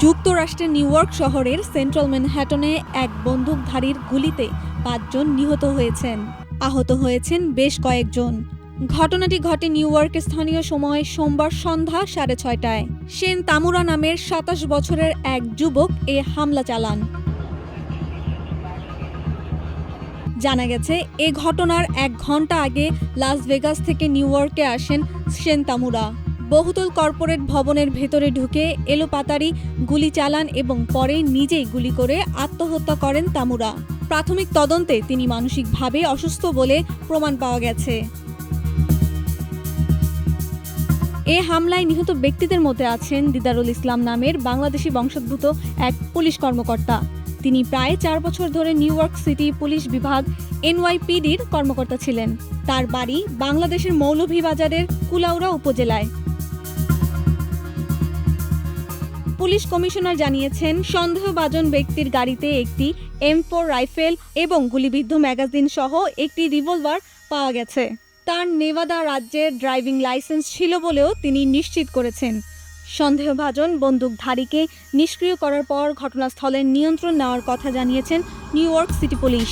যুক্তরাষ্ট্রের New York শহরের central ম্যানহ্যাটনে এক বন্দুকধারীর গুলিতে পাঁচজন নিহত হয়েছেন। আহত হয়েছেন বেশ কয়েকজন। ঘটনাটি ঘটে নিউ ইয়র্কের স্থানীয় সময় সোমবার সন্ধ্যা সাড়ে ছয়টায়। সেন তামুরা নামের সাতাশ বছরের এক যুবক এ হামলা চালান। জানা গেছে, এ ঘটনার এক ঘণ্টা আগে লাস ভেগাস থেকে নিউ ইয়র্কে আসেন সেন তামুরা। বহুতল কর্পোরেট ভবনের ভেতরে ঢুকে এলোপাতারি গুলি চালান এবং পরে নিজেই গুলি করে আত্মহত্যা করেন তামুরা। প্রাথমিক তদন্তে তিনি মানসিকভাবে অসুস্থ বলে প্রমাণ পাওয়া গেছে। এ হামলায় নিহত ব্যক্তিদের মধ্যে আছেন দিদারুল ইসলাম নামের বাংলাদেশি বংশোদ্ভূত এক পুলিশ কর্মকর্তা। তিনি প্রায় চার বছর ধরে নিউ ইয়র্ক সিটি পুলিশ বিভাগ এনওয়াইপিডির কর্মকর্তা ছিলেন। তার বাড়ি বাংলাদেশের মৌলভীবাজারের কুলাউড়া উপজেলায়। পুলিশ কমিশনার জানিয়েছেন, সন্দেহভাজন ব্যক্তির গাড়িতে একটি এম রাইফেল এবং গুলিবিদ্ধ ম্যাগাজিন সহ একটি রিভলভার পাওয়া গেছে। তার নেভাদা রাজ্যের ড্রাইভিং লাইসেন্স ছিল বলেও তিনি নিশ্চিত করেছেন। সন্দেহভাজন বন্দুকধারীকে নিষ্ক্রিয় করার পর ঘটনাস্থলের নিয়ন্ত্রণ নেওয়ার কথা জানিয়েছেন নিউ ইয়র্ক সিটি পুলিশ।